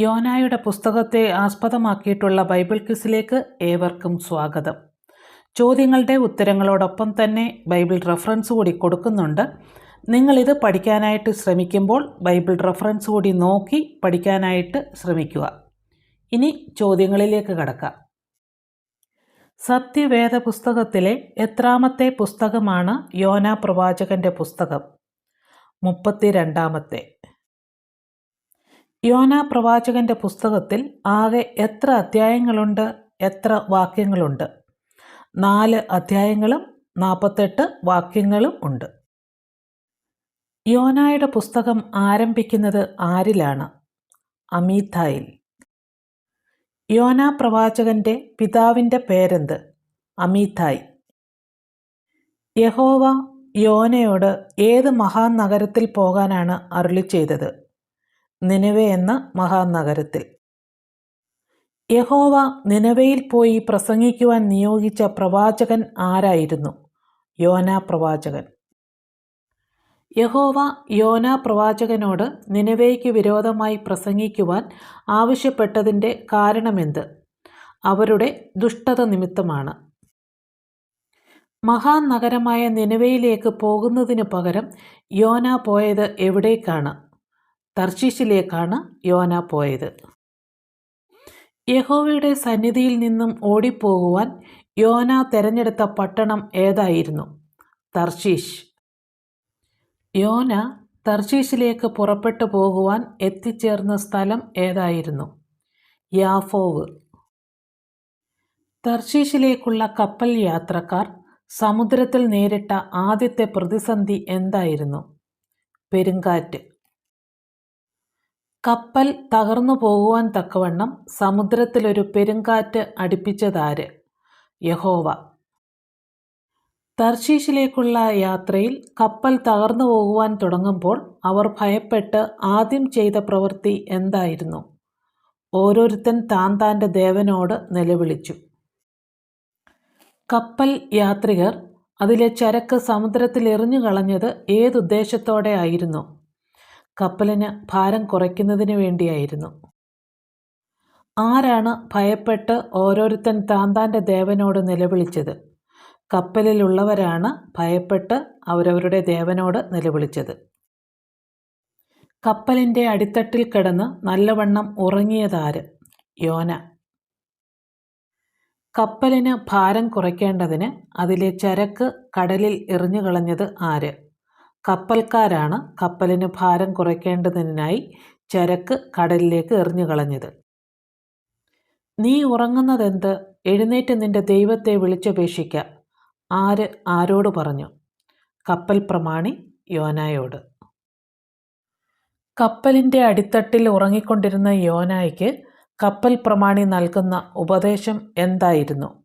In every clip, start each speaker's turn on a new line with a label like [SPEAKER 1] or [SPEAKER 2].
[SPEAKER 1] യോനായുടെ പുസ്തകത്തെ ആസ്പദമാക്കിയിട്ടുള്ള ബൈബിൾ ക്വിസിലേക്ക് ഏവർക്കും സ്വാഗതം. ചോദ്യങ്ങളുടെ ഉത്തരങ്ങളോടൊപ്പം തന്നെ ബൈബിൾ റെഫറൻസ് കൂടി കൊടുക്കുന്നുണ്ട്. നിങ്ങളിത് പഠിക്കാനായിട്ട് ശ്രമിക്കുമ്പോൾ ബൈബിൾ റെഫറൻസ് കൂടി നോക്കി പഠിക്കാനായിട്ട് ശ്രമിക്കുക. ഇനി ചോദ്യങ്ങളിലേക്ക് കടക്കാം. സത്യവേദ പുസ്തകത്തിലെ എത്രാമത്തെ പുസ്തകമാണ് യോന പ്രവാചകന്റെ പുസ്തകം? മുപ്പത്തിരണ്ടാമത്തെ. യോന പ്രവാചകന്റെ പുസ്തകത്തിൽ ആകെ എത്ര അധ്യായങ്ങളുണ്ട്? എത്ര വാക്യങ്ങളുണ്ട്? നാല് അധ്യായങ്ങളും നാൽപ്പത്തെട്ട് വാക്യങ്ങളും ഉണ്ട്. യോനായുടെ പുസ്തകം ആരംഭിക്കുന്നത് ആരിലാണ്? അമീഥായിൽ. യോനാ പ്രവാചകന്റെ പിതാവിന്റെ പേരെന്ത്? അമീഥായ്. യഹോവ യോനയോട് ഏത് മഹാനഗരത്തിൽ പോകാനാണ് അരുളി ചെയ്തത് നിനവെ എന്ന മഹാനഗരത്തിൽ. യഹോവ നിനവയിൽ പോയി പ്രസംഗിക്കുവാൻ നിയോഗിച്ച പ്രവാചകൻ ആരായിരുന്നു? യോന പ്രവാചകൻ. യഹോവ യോന പ്രവാചകനോട് നിനവേയ്ക്ക് വിരോധമായി പ്രസംഗിക്കുവാൻ ആവശ്യപ്പെട്ടതിന്റെ കാരണമെന്ത്? അവരുടെ ദുഷ്ടത നിമിത്തമാണ്. മഹാനഗരമായ നിനവയിലേക്ക് പോകുന്നതിന് പകരം യോന പോയത് എവിടേക്കാണ്? തർശീശിലേക്കാണ് യോന പോയത്. യഹോവയുടെ സന്നിധിയിൽ നിന്നും ഓടിപ്പോകുവാൻ യോന തെരഞ്ഞെടുത്ത പട്ടണം ഏതായിരുന്നു? തർശീഷ്. യോന തർശീശിലേക്ക് പുറപ്പെട്ടു പോകുവാൻ എത്തിച്ചേർന്ന സ്ഥലം ഏതായിരുന്നു? യാഫോവ്. തർശീശിലേക്കുള്ള കപ്പൽ യാത്രക്കാർ സമുദ്രത്തിൽ നേരിട്ട ആദ്യത്തെ പ്രതിസന്ധി എന്തായിരുന്നു? പെരുങ്കാറ്റ്. കപ്പൽ തകർന്നു പോകുവാൻ തക്കവണ്ണം സമുദ്രത്തിലൊരു പെരുങ്കാറ്റ് അടുപ്പിച്ചതാര്? യഹോവ. തർശീഷിലേക്കുള്ള യാത്രയിൽ കപ്പൽ തകർന്നു പോകുവാൻ തുടങ്ങുമ്പോൾ അവർ ഭയപ്പെട്ട് ആദ്യം ചെയ്ത പ്രവൃത്തി എന്തായിരുന്നു? ഓരോരുത്തൻ താൻ താന്റെ ദേവനോട് നിലവിളിച്ചു. കപ്പൽ യാത്രികർ അതിലെ ചരക്ക് സമുദ്രത്തിൽ എറിഞ്ഞു കളഞ്ഞത് ഏതുദ്ദേശത്തോടെ ആയിരുന്നു? കപ്പലിന് ഭാരം കുറയ്ക്കുന്നതിന് വേണ്ടിയായിരുന്നു. ആരാണ് ഭയപ്പെട്ട് ഓരോരുത്തൻ താന്താന്റെ ദേവനോട് നിലവിളിച്ചത്? കപ്പലിലുള്ളവരാണ് ഭയപ്പെട്ട് അവരവരുടെ ദേവനോട് നിലവിളിച്ചത്. കപ്പലിന്റെ അടിത്തട്ടിൽ കിടന്ന് നല്ലവണ്ണം ഉറങ്ങിയതാര്? യോന. കപ്പലിന് ഭാരം കുറയ്ക്കേണ്ടതിന് അതിലെ ചരക്ക് കടലിൽ എറിഞ്ഞു കളഞ്ഞത് ആര്? കപ്പൽക്കാരാണ് കപ്പലിന് ഭാരം കുറയ്ക്കേണ്ടതിനായി ചരക്ക് കടലിലേക്ക് എറിഞ്ഞു കളഞ്ഞത്. നീ ഉറങ്ങുന്നതെന്ത്? എഴുന്നേറ്റ് നിന്റെ ദൈവത്തെ വിളിച്ചപേക്ഷിക്ക ആര് ആരോട് പറഞ്ഞു. കപ്പൽ പ്രമാണി യോനായോട്. കപ്പലിന്റെ അടിത്തട്ടിൽ ഉറങ്ങിക്കൊണ്ടിരുന്ന യോനായ്ക്ക് കപ്പൽ പ്രമാണി നൽകുന്ന ഉപദേശം എന്തായിരുന്നു?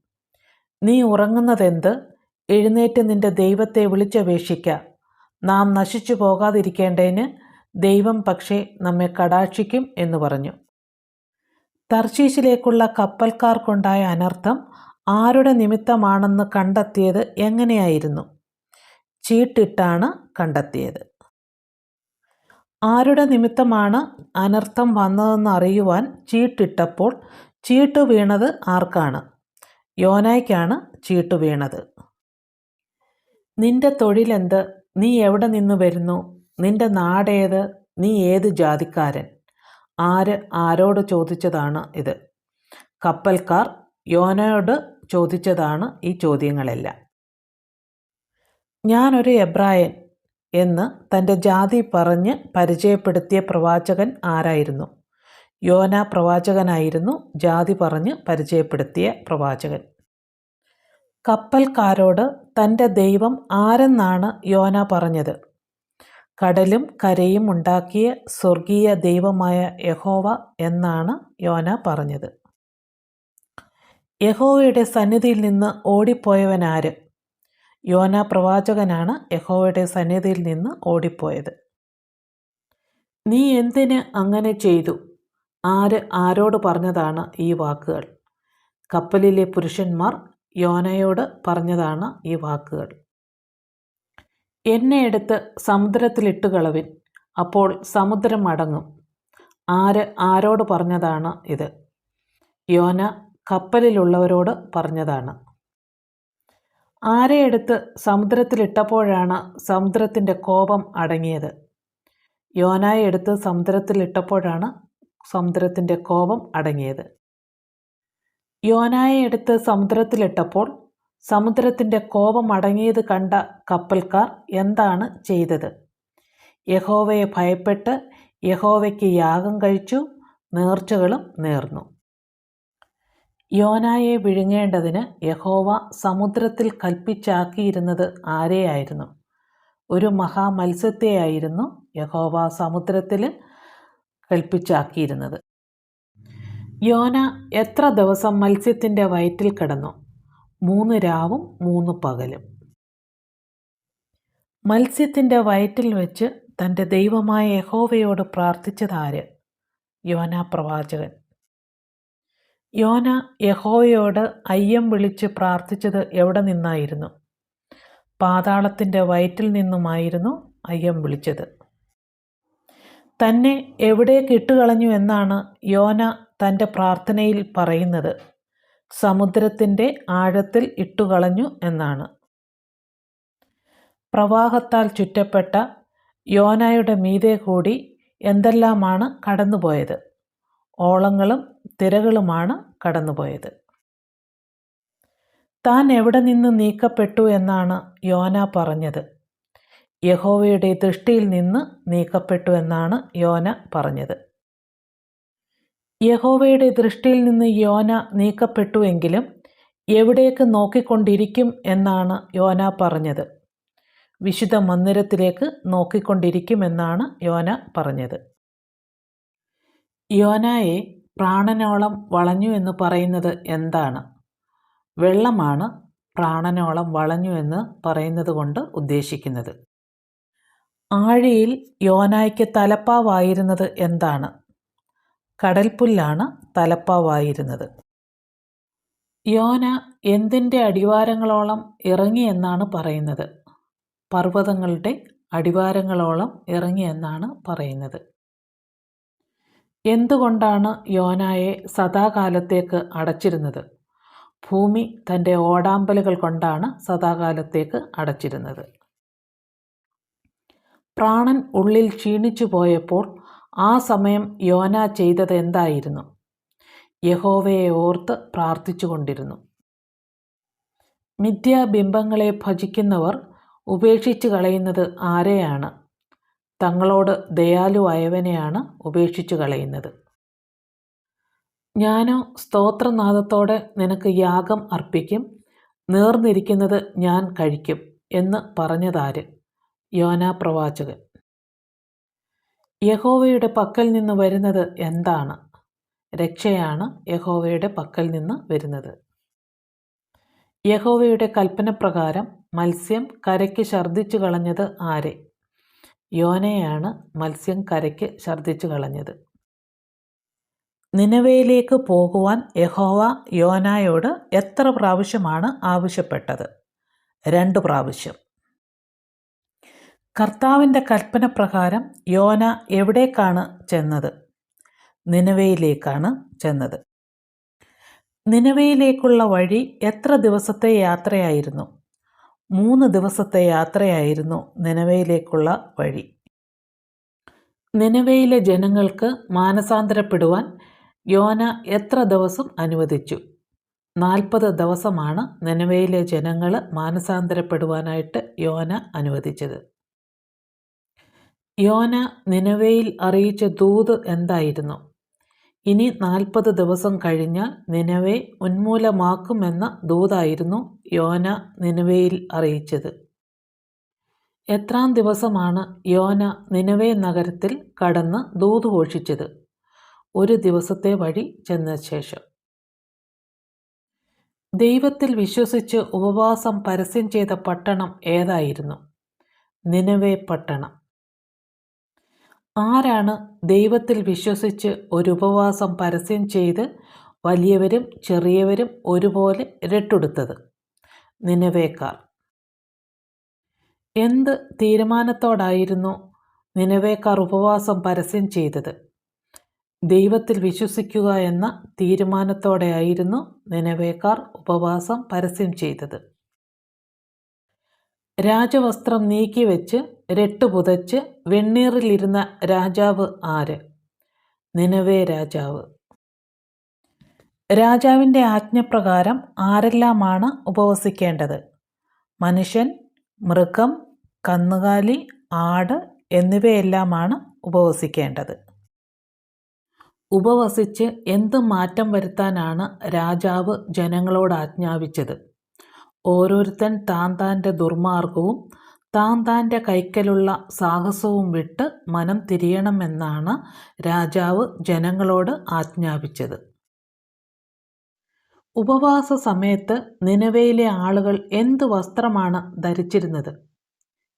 [SPEAKER 1] നീ ഉറങ്ങുന്നതെന്ത്? എഴുന്നേറ്റ് നിന്റെ ദൈവത്തെ വിളിച്ചപേക്ഷിക്ക നാം നശിച്ചു പോകാതിരിക്കേണ്ടതിന് ദൈവം പക്ഷേ നമ്മെ കടാക്ഷിക്കും എന്ന് പറഞ്ഞു. തർശീശിലേക്കുള്ള കപ്പൽക്കാർക്കുണ്ടായ അനർത്ഥം ആരുടെ നിമിത്തമാണെന്ന് കണ്ടെത്തിയത് എങ്ങനെയായിരുന്നു? ചീട്ടിട്ടാണ് കണ്ടെത്തിയത്. ആരുടെ നിമിത്തമാണ് അനർത്ഥം വന്നതെന്ന് അറിയുവാൻ ചീട്ടിട്ടപ്പോൾ ചീട്ട് വീണത് ആർക്കാണ്? യോനായ്ക്കാണ് ചീട്ട് വീണത്. നിന്റെ തൊഴിലെന്ത്? നീ എവിടെ നിന്ന് വരുന്നു? നിന്റെ നാടേത്? നീ ഏത് ജാതിക്കാരൻ? ആര് ആരോട് ചോദിച്ചതാണ് ഇത്? കപ്പൽക്കാർ യോനയോട് ചോദിച്ചതാണ് ഈ ചോദ്യങ്ങളെല്ലാം. ഞാനൊരു എബ്രായൻ എന്ന് തന്റെ ജാതി പറഞ്ഞ് പരിചയപ്പെടുത്തിയ പ്രവാചകൻ ആരായിരുന്നു? യോന പ്രവാചകനായിരുന്നു ജാതി പറഞ്ഞ് പരിചയപ്പെടുത്തിയ പ്രവാചകൻ. കപ്പൽക്കാരോട് തന്റെ ദൈവം ആരെന്നാണ് യോന പറഞ്ഞത്? കടലും കരയും ഉണ്ടാക്കിയ സ്വർഗീയ ദൈവമായ യഹോവ എന്നാണ് യോന പറഞ്ഞത്. യഹോവയുടെ സന്നിധിയിൽ നിന്ന് ഓടിപ്പോയവനാര് യോന പ്രവാചകനാണ് യഹോവയുടെ സന്നിധിയിൽ നിന്ന് ഓടിപ്പോയത്. നീ എന്തിന് അങ്ങനെ ചെയ്തു? ആര് ആരോട് പറഞ്ഞതാണ് ഈ വാക്കുകൾ? കപ്പലിലെ പുരുഷന്മാർ യോനയോട് പറഞ്ഞതാണ് ഈ വാക്കുകൾ. എന്നെ എടുത്ത് സമുദ്രത്തിലിട്ട് കളവിൻ അപ്പോൾ സമുദ്രം അടങ്ങും. ആര് ആരോട് പറഞ്ഞതാണ് ഇത്? യോന കപ്പലിലുള്ളവരോട് പറഞ്ഞതാണ്. ആരെ എടുത്ത് സമുദ്രത്തിലിട്ടപ്പോഴാണ് സമുദ്രത്തിന്റെ കോപം അടങ്ങിയത്? യോനായെ എടുത്ത് സമുദ്രത്തിലിട്ടപ്പോഴാണ് സമുദ്രത്തിന്റെ കോപം അടങ്ങിയത്. യോനായെ എടുത്ത് സമുദ്രത്തിലിട്ടപ്പോൾ സമുദ്രത്തിന്റെ കോപം അടങ്ങിയത് കണ്ട കപ്പൽക്കാർ എന്താണ് ചെയ്തത്? യഹോവയെ ഭയപ്പെട്ട് യഹോവയ്ക്ക് യാഗം കഴിച്ചു നേർച്ചകളും നേർന്നു. യോനായെ വിഴുങ്ങേണ്ടതിന് യഹോവ സമുദ്രത്തിൽ കൽപ്പിച്ചാക്കിയിരുന്നത് ആരെയായിരുന്നു? ഒരു മഹാമത്സ്യത്തെയായിരുന്നു യഹോവ സമുദ്രത്തിൽ കൽപ്പിച്ചാക്കിയിരുന്നത്. യോന എത്ര ദിവസം മത്സ്യത്തിന്റെ വയറ്റിൽ കിടന്നു? മൂന്ന് രാവും മൂന്ന് പകലും. മത്സ്യത്തിന്റെ വയറ്റിൽ വെച്ച് തന്റെ ദൈവമായ യഹോവയോട് പ്രാർത്ഥിച്ചതാര് യോന പ്രവാചകൻ. യോന യഹോവയോട് അയ്യം വിളിച്ച് പ്രാർത്ഥിച്ചത് എവിടെ നിന്നായിരുന്നു? പാതാളത്തിന്റെ വയറ്റിൽ നിന്നുമായിരുന്നു അയ്യം വിളിച്ചത്. തന്നെ എവിടെ കിട്ടുകളഞ്ഞു എന്നാണ് യോന തന്റെ പ്രാർത്ഥനയിൽ പറയുന്നത് സമുദ്രത്തിന്റെ ആഴത്തിൽ ഇട്ടുകളഞ്ഞു എന്നാണ്. പ്രവാഹത്താൽ ചുറ്റപ്പെട്ട യോനായുടെ മീതെ കൂടി എന്തെല്ലാമാണ് കടന്നുപോയത്? ഓളങ്ങളും തിരകളുമാണ് കടന്നുപോയത്. താൻ എവിടെ നിന്ന് നീക്കപ്പെട്ടു എന്നാണ് യോന പറഞ്ഞത്. യഹോവയുടെ ദൃഷ്ടിയിൽ നിന്ന് നീക്കപ്പെട്ടു എന്നാണ് യോന പറഞ്ഞത്. യഹോവയുടെ ദൃഷ്ടിയിൽ നിന്ന് യോന നീക്കപ്പെട്ടുവെങ്കിലും എവിടേക്ക് നോക്കിക്കൊണ്ടിരിക്കും എന്നാണ് യോന പറഞ്ഞത്. വിശുദ്ധ മന്ദിരത്തിലേക്ക് നോക്കിക്കൊണ്ടിരിക്കുമെന്നാണ് യോന പറഞ്ഞത്. യോനയെ പ്രാണനോളം വളഞ്ഞു എന്ന് പറയുന്നത് എന്താണ്? വെള്ളമാണ് പ്രാണനോളം വളഞ്ഞു എന്ന് പറയുന്നത് കൊണ്ട് ഉദ്ദേശിക്കുന്നത്. ആഴിയിൽ യോനായ്ക്ക് തലപ്പാവായിരുന്നത് എന്താണ്? കടൽപ്പുല്ലാണ് തലപ്പാവായിരുന്നത്. യോന എന്തിന്റെ അടിവാരങ്ങളോളം ഇറങ്ങിയെന്നാണ് പറയുന്നത്? പർവതങ്ങളുടെ അടിവാരങ്ങളോളം ഇറങ്ങിയെന്നാണ് പറയുന്നത്. എന്തുകൊണ്ടാണ് യോനായെ സദാകാലത്തേക്ക് അടച്ചിരുന്നത്? ഭൂമി തന്റെ ഓടാമ്പലുകൾ കൊണ്ടാണ് സദാകാലത്തേക്ക് അടച്ചിരുന്നത്. പ്രാണൻ ഉള്ളിൽ ക്ഷീണിച്ചു പോയപ്പോൾ ആ സമയം യോന ചെയ്തത് എന്തായിരുന്നു? യഹോവയെ ഓർത്ത് പ്രാർത്ഥിച്ചുകൊണ്ടിരുന്നു. മിഥ്യാബിംബങ്ങളെ ഭജിക്കുന്നവർ ഉപേക്ഷിച്ച് കളയുന്നത് ആരെയാണ്? തങ്ങളോട് ദയാലുവായവനെയാണ് ഉപേക്ഷിച്ചു കളയുന്നത്. ഞാനോ സ്തോത്രനാദത്തോടെ നിനക്ക് യാഗം അർപ്പിക്കും നേർന്നിരിക്കുന്നത് ഞാൻ കഴിക്കും എന്ന് പറഞ്ഞതാര്? യോനാ പ്രവാചകൻ. യഹോവയുടെ പക്കൽ നിന്ന് വരുന്നത് എന്താണ്? രക്ഷയാണ് യഹോവയുടെ പക്കൽ നിന്ന് വരുന്നത്. യഹോവയുടെ കൽപ്പനപ്രകാരം മത്സ്യം കരയ്ക്ക് ഛർദ്ദിച്ചു കളഞ്ഞത് ആരെ? യോനയാണ് മത്സ്യം കരയ്ക്ക് ഛർദ്ദിച്ചു കളഞ്ഞത്. നിനവയിലേക്ക് പോകുവാൻ യഹോവ യോനായോട് എത്ര പ്രാവശ്യമാണ് ആവശ്യപ്പെട്ടത്? രണ്ട് പ്രാവശ്യം. കർത്താവിന്റെ കൽപ്പന പ്രകാരം യോന എവിടേക്കാണ് ചെന്നത്? നിനവയിലേക്കാണ് ചെന്നത്. നിനവയിലേക്കുള്ള വഴി എത്ര ദിവസത്തെ യാത്രയായിരുന്നു? മൂന്ന് ദിവസത്തെ യാത്രയായിരുന്നു നിനവയിലേക്കുള്ള വഴി. നിനവയിലെ ജനങ്ങൾക്ക് മാനസാന്തരപ്പെടുവാൻ യോന എത്ര ദിവസം അനുവദിച്ചു? നാൽപ്പത് ദിവസമാണ് നിനവയിലെ ജനങ്ങൾ മാനസാന്തരപ്പെടുവാനായിട്ട് യോന അനുവദിച്ചത്. യോന നിനവേയിൽ അറിയിച്ച ദൂത് എന്തായിരുന്നു? ഇനി നാൽപ്പത് ദിവസം കഴിഞ്ഞാൽ നിനവേ ഉന്മൂലമാക്കുമെന്ന ദൂതായിരുന്നു യോന നിനവേയിൽ അറിയിച്ചത്. എത്രാം ദിവസമാണ് യോന നിനവേ നഗരത്തിൽ കടന്ന് ദൂത് ഘോഷിച്ചത്? ഒരു ദിവസത്തെ വഴി ചെന്ന ശേഷം. ദൈവത്തിൽ വിശ്വസിച്ച് ഉപവാസം പരസ്യം ചെയ്ത പട്ടണം ഏതായിരുന്നു? നിനവേ പട്ടണം. ആരാണ് ദൈവത്തിൽ വിശ്വസിച്ച് ഒരു ഉപവാസം പരസ്യം ചെയ്ത് വലിയവരും ചെറിയവരും ഒരുപോലെ രട്ടെടുത്തത്? നിനവേക്കാർ എന്ത് തീരുമാനത്തോടായിരുന്നു നിനവേക്കാർ ഉപവാസം പരസ്യം ചെയ്തത്? ദൈവത്തിൽ വിശ്വസിക്കുക എന്ന തീരുമാനത്തോടെയായിരുന്നു നിനവേക്കാർ ഉപവാസം പരസ്യം ചെയ്തത്. രാജവസ്ത്രം നീക്കിവെച്ച് രട്ടുപുതച്ച് വെണ്ണീറിലിരുന്ന രാജാവ് ആര്? നിനവേ രാജാവ്. രാജാവിന്റെ ആജ്ഞപ്രകാരം ആരെല്ലാമാണ് ഉപവസിക്കേണ്ടത്? മനുഷ്യൻ മൃഗം കന്നുകാലി ആട് എന്നിവയെല്ലാമാണ് ഉപവസിക്കേണ്ടത്. ഉപവസിച്ച് എന്ത് മാറ്റം വരുത്താനാണ് രാജാവ് ജനങ്ങളോട് ആജ്ഞാപിച്ചത്? ഓരോരുത്തൻ താൻ താന്റെ ദുർമാർഗവും താൻ താന്റെ കൈക്കലുള്ള സാഹസവും വിട്ട് മനം തിരിയണമെന്നാണ് രാജാവ് ജനങ്ങളോട് ആജ്ഞാപിച്ചത്. ഉപവാസ സമയത്ത് നിലവയിലെ ആളുകൾ എന്ത് വസ്ത്രമാണ് ധരിച്ചിരുന്നത്?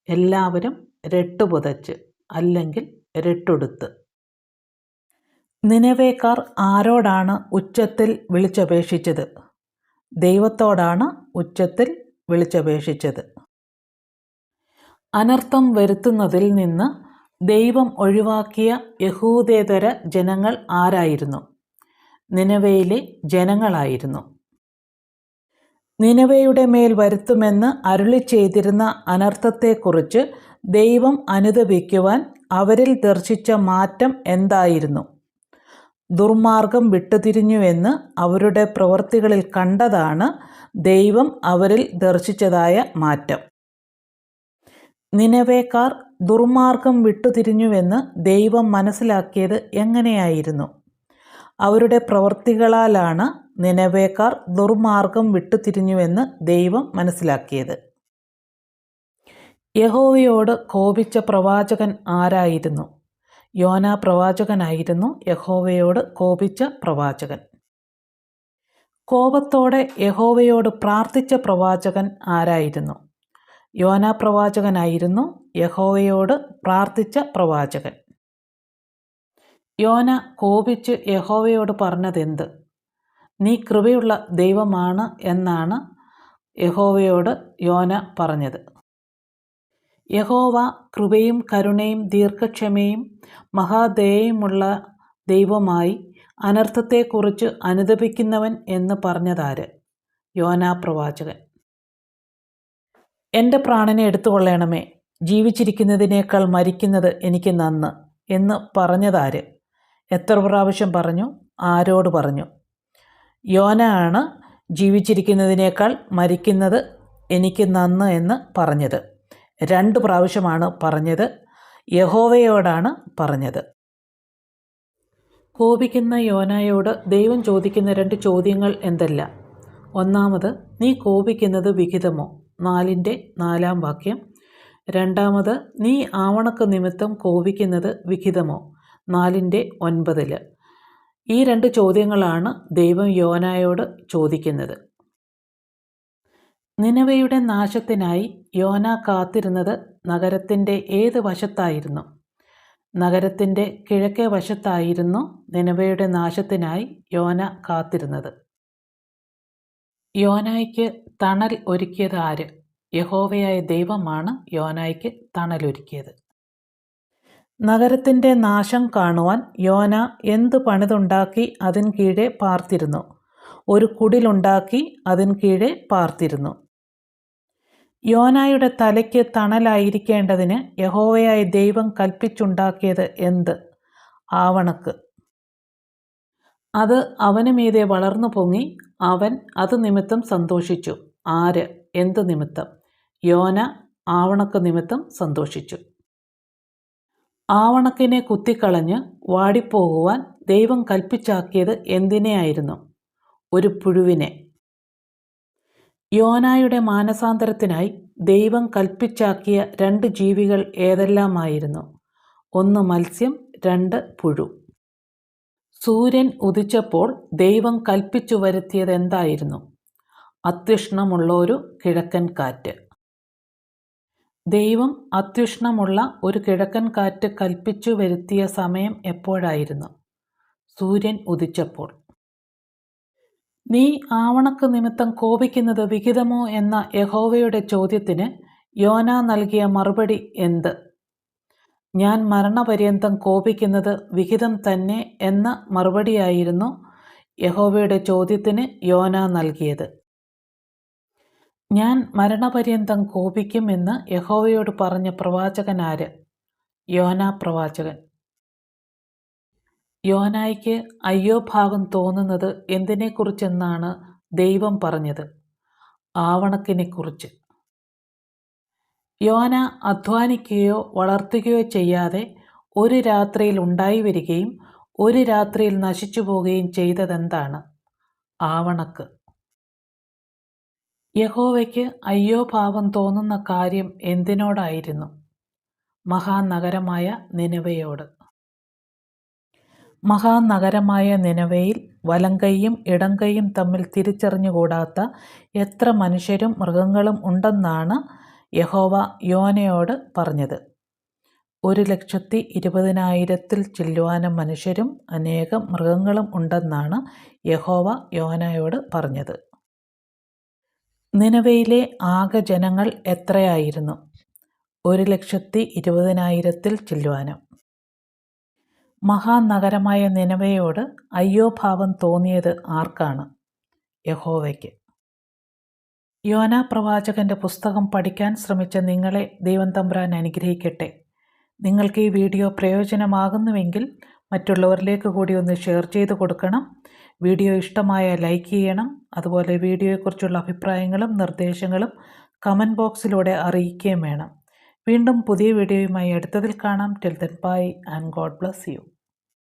[SPEAKER 1] എല്ലാവരും രട്ടുപുതച്ച് അല്ലെങ്കിൽ രട്ടുടുത്ത്. നിലവേക്കാർ ആരോടാണ് ഉച്ചത്തിൽ വിളിച്ചപേക്ഷിച്ചത്? ദൈവത്തോടാണ് ഉച്ചത്തിൽ വിളിച്ചപേക്ഷിച്ചത്. അനർത്ഥം വരുത്തുന്നതിൽ നിന്ന് ദൈവം ഒഴിവാക്കിയ യഹൂദേതര ജനങ്ങൾ ആരായിരുന്നു? നിനവയിലെ ജനങ്ങളായിരുന്നു. നിനവയുടെ മേൽ വരുത്തുമെന്ന് അരുളി ചെയ്തിരുന്ന അനർത്ഥത്തെക്കുറിച്ച് ദൈവം അനുദപിക്കുവാൻ അവരിൽ ദർശിച്ച മാറ്റം എന്തായിരുന്നു? ദുർമാർഗം വിട്ടുതിരിഞ്ഞുവെന്ന് അവരുടെ പ്രവൃത്തികളിൽ കണ്ടതാണ് ദൈവം അവരിൽ ദർശിച്ചതായ മാറ്റം. നിനവേക്കാർ ദുർമാർഗം വിട്ടുതിരിഞ്ഞുവെന്ന് ദൈവം മനസ്സിലാക്കിയത് എങ്ങനെയായിരുന്നു? അവരുടെ പ്രവൃത്തികളാലാണ് നിനവേക്കാർ ദുർമാർഗം വിട്ടുതിരിഞ്ഞുവെന്ന് ദൈവം മനസ്സിലാക്കിയത്. യഹോവയോട് കോപിച്ച പ്രവാചകൻ ആരായിരുന്നു? യോന പ്രവാചകനായിരുന്നു യഹോവയോട് കോപിച്ച പ്രവാചകൻ. കോപത്തോടെ യഹോവയോട് പ്രാർത്ഥിച്ച പ്രവാചകൻ ആരായിരുന്നു? യോന പ്രവാചകനായിരുന്നു യഹോവയോട് പ്രാർത്ഥിച്ച പ്രവാചകൻ. യോന കോപിച്ച് യഹോവയോട് പറഞ്ഞതെന്ത്? നീ കൃപയുള്ള ദൈവമാണ് എന്നാണ് യഹോവയോട് യോന പറഞ്ഞത്. യഹോവ കൃപയും കരുണയും ദീർഘക്ഷമയും മഹാദയയുമുള്ള ദൈവമായി അനർത്ഥത്തെക്കുറിച്ച് അനുദപിക്കുന്നവൻ എന്ന് പറഞ്ഞതാര്? യോനാ പ്രവാചകൻ എന്റെ പ്രാണനെ എടുത്തുകൊള്ളണമേ. ജീവിച്ചിരിക്കുന്നതിനേക്കാൾ മരിക്കുന്നത് എനിക്ക് നന്ന് എന്ന് പറഞ്ഞതാര്? എത്ര പ്രാവശ്യം പറഞ്ഞു? ആരോട് പറഞ്ഞു? യോന ആണ് ജീവിച്ചിരിക്കുന്നതിനേക്കാൾ മരിക്കുന്നത് എനിക്ക് നന്ന് എന്ന് പറഞ്ഞത്. രണ്ട് പ്രാവശ്യമാണ് പറഞ്ഞത്. യഹോവയോടാണ് പറഞ്ഞത്. കോപിക്കുന്ന യോനായോട് ദൈവം ചോദിക്കുന്ന രണ്ട് ചോദ്യങ്ങൾ എന്തല്ല? ഒന്നാമത് നീ കോപിക്കുന്നത് വിഹിതമോ? നാലിന്റെ നാലാം വാക്യം. രണ്ടാമത് നീ ആവണക്ക് നിമിത്തം കോപിക്കുന്നത് വിഹിതമോ? നാലിന്റെ ഒൻപതിൽ. ഈ രണ്ട് ചോദ്യങ്ങളാണ് ദൈവം യോനായോട് ചോദിക്കുന്നത്. നിനവയുടെ നാശത്തിനായി യോന കാത്തിരുന്നത് നഗരത്തിന്റെ ഏത് വശത്തായിരുന്നു? നഗരത്തിന്റെ കിഴക്കേ വശത്തായിരുന്നു നിനവയുടെ നാശത്തിനായി യോന കാത്തിരുന്നത്. യോനായ്ക്ക് തണൽ ഒരുക്കിയത് ആര്? യഹോവയായ ദൈവമാണ് യോനായ്ക്ക് തണലൊരുക്കിയത്. നഗരത്തിന്റെ നാശം കാണുവാൻ യോന എന്ത് പണിതുണ്ടാക്കി അതിൻ കീഴെ പാർത്തിരുന്നു. ഒരു കുടിലുണ്ടാക്കി അതിൻ കീഴെ പാർത്തിരുന്നു. യോനായുടെ തലയ്ക്ക് തണലായിരിക്കേണ്ടതിന് യഹോവയായ ദൈവം കൽപ്പിച്ചുണ്ടാക്കിയത് എന്ത്? ആവണക്ക്. അത് അവന് മീതെ വളർന്നു പൊങ്ങി അവൻ അത് നിമിത്തം സന്തോഷിച്ചു. ആര് എന്ത് നിമിത്തം? യോന ആവണക്ക് നിമിത്തം സന്തോഷിച്ചു. ആവണക്കിനെ കുത്തിക്കളഞ്ഞ് വാടിപ്പോകുവാൻ ദൈവം കൽപ്പിച്ചാക്കിയത് എന്തിനെയായിരുന്നു? ഒരു പുഴുവിനെ. യോനായുടെ മാനസാന്തരത്തിനായി ദൈവം കൽപ്പിച്ചാക്കിയ രണ്ട് ജീവികൾ ഏതെല്ലാമായിരുന്നു? ഒന്ന് മത്സ്യം രണ്ട് പുഴു. സൂര്യൻ ഉദിച്ചപ്പോൾ ദൈവം കൽപ്പിച്ചു വരുത്തിയത് എന്തായിരുന്നു അത്യുഷ്ണമുള്ള ഒരു കിഴക്കൻ കാറ്റ്. ദൈവം അത്യുഷ്ണമുള്ള ഒരു കിഴക്കൻ കാറ്റ് കൽപ്പിച്ചു വരുത്തിയ സമയം എപ്പോഴായിരുന്നു? സൂര്യൻ ഉദിച്ചപ്പോൾ. നീ ആവണക്ക് നിമിത്തം കോപിക്കുന്നത് വിഹിതമോ എന്ന യഹോവയുടെ ചോദ്യത്തിന് യോന നൽകിയ മറുപടി എന്ത്? ഞാൻ മരണപര്യന്തം കോപിക്കുന്നത് വിഹിതം തന്നെ എന്ന മറുപടിയായിരുന്നു യഹോവയുടെ ചോദ്യത്തിന് യോന നൽകിയത്. ഞാൻ മരണപര്യന്തം കോപിക്കും എന്ന് യഹോവയോട് പറഞ്ഞ പ്രവാചകനാര് യോന പ്രവാചകൻ. യോനായ്ക്ക് അയ്യോ ഭാവം തോന്നുന്നത് എന്തിനെക്കുറിച്ചെന്നാണ് ദൈവം പറഞ്ഞത്. ആവണക്കിനെക്കുറിച്ച്. യോന അധ്വാനിക്കുകയോ വളർത്തുകയോ ചെയ്യാതെ ഒരു രാത്രിയിൽ ഉണ്ടായി വരികയും ഒരു രാത്രിയിൽ നശിച്ചു പോവുകയും ചെയ്തതെന്താണ്? ആവണക്ക്. യഹോവയ്ക്ക് അയ്യോ ഭാവം തോന്നുന്ന കാര്യം എന്തിനോടായിരുന്നു? മഹാനഗരമായ നിനവയോട്. മഹാനഗരമായ നിനവയിൽ വലങ്കൈയും ഇടങ്കൈയും തമ്മിൽ തിരിച്ചറിഞ്ഞുകൂടാത്ത എത്ര മനുഷ്യരും മൃഗങ്ങളും ഉണ്ടെന്നാണ് യഹോവ യോനയോട് പറഞ്ഞത്. ഒരു ലക്ഷത്തി ഇരുപതിനായിരത്തിൽ ചെല്ലുവാനും മനുഷ്യരും അനേകം മൃഗങ്ങളും ഉണ്ടെന്നാണ് യഹോവ യോനയോട് പറഞ്ഞത്. നിനവയിലെ ആകെ ജനങ്ങൾ എത്രയായിരുന്നു? ഒരു ലക്ഷത്തി ഇരുപതിനായിരത്തിൽ ചെല്ലുവാനും. മഹാനഗരമായ നിനവയോട് അയ്യോ ഭാവം തോന്നിയത് ആർക്കാണ്? യഹോവയ്ക്ക്. യോന പ്രവാചകന്റെ പുസ്തകം പഠിക്കാൻ ശ്രമിച്ച നിങ്ങളെ ദൈവം തമ്പുരാൻ അനുഗ്രഹിക്കട്ടെ. നിങ്ങൾക്ക് ഈ വീഡിയോ പ്രയോജനമാകുന്നുവെങ്കിൽ മറ്റുള്ളവരിലേക്ക് കൂടി ഒന്ന് ഷെയർ ചെയ്ത് കൊടുക്കണം. വീഡിയോ ഇഷ്ടമായ ലൈക്ക് ചെയ്യണം. അതുപോലെ വീഡിയോയെക്കുറിച്ചുള്ള അഭിപ്രായങ്ങളും നിർദ്ദേശങ്ങളും കമന്റ് ബോക്സിലൂടെ അറിയിക്കുകയും വേണം. വീണ്ടും പുതിയ വീഡിയോയുമായി അടുത്തതിൽ കാണാം. Till then bye and God bless you